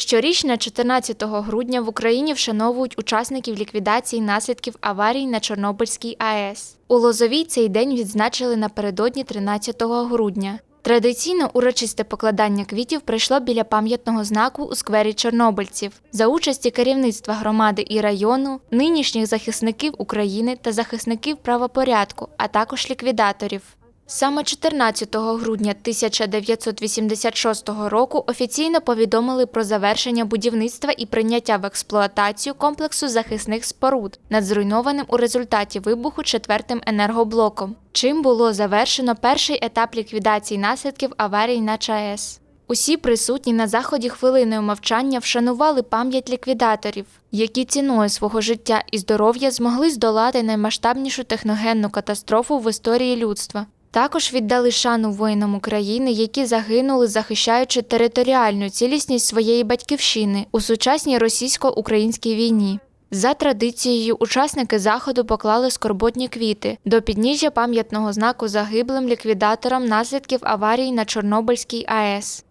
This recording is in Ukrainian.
Щорічно 14 грудня в Україні вшановують учасників ліквідації наслідків аварій на Чорнобильській АЕС. У Лозовій цей день відзначили напередодні 13 грудня. Традиційно урочисте покладання квітів прийшло біля пам'ятного знаку у сквері чорнобильців за участі керівництва громади і району, нинішніх захисників України та захисників правопорядку, а також ліквідаторів. Саме 14 грудня 1986 року офіційно повідомили про завершення будівництва і прийняття в експлуатацію комплексу захисних споруд над зруйнованим у результаті вибуху четвертим енергоблоком, чим було завершено перший етап ліквідації наслідків аварії на ЧАЕС. Усі присутні на заході хвилиною мовчання вшанували пам'ять ліквідаторів, які ціною свого життя і здоров'я змогли здолати наймасштабнішу техногенну катастрофу в історії людства. Також віддали шану воїнам України, які загинули, захищаючи територіальну цілісність своєї батьківщини у сучасній російсько-українській війні. За традицією, учасники заходу поклали скорботні квіти до підніжжя пам'ятного знаку загиблим ліквідаторам наслідків аварії на Чорнобильській АЕС.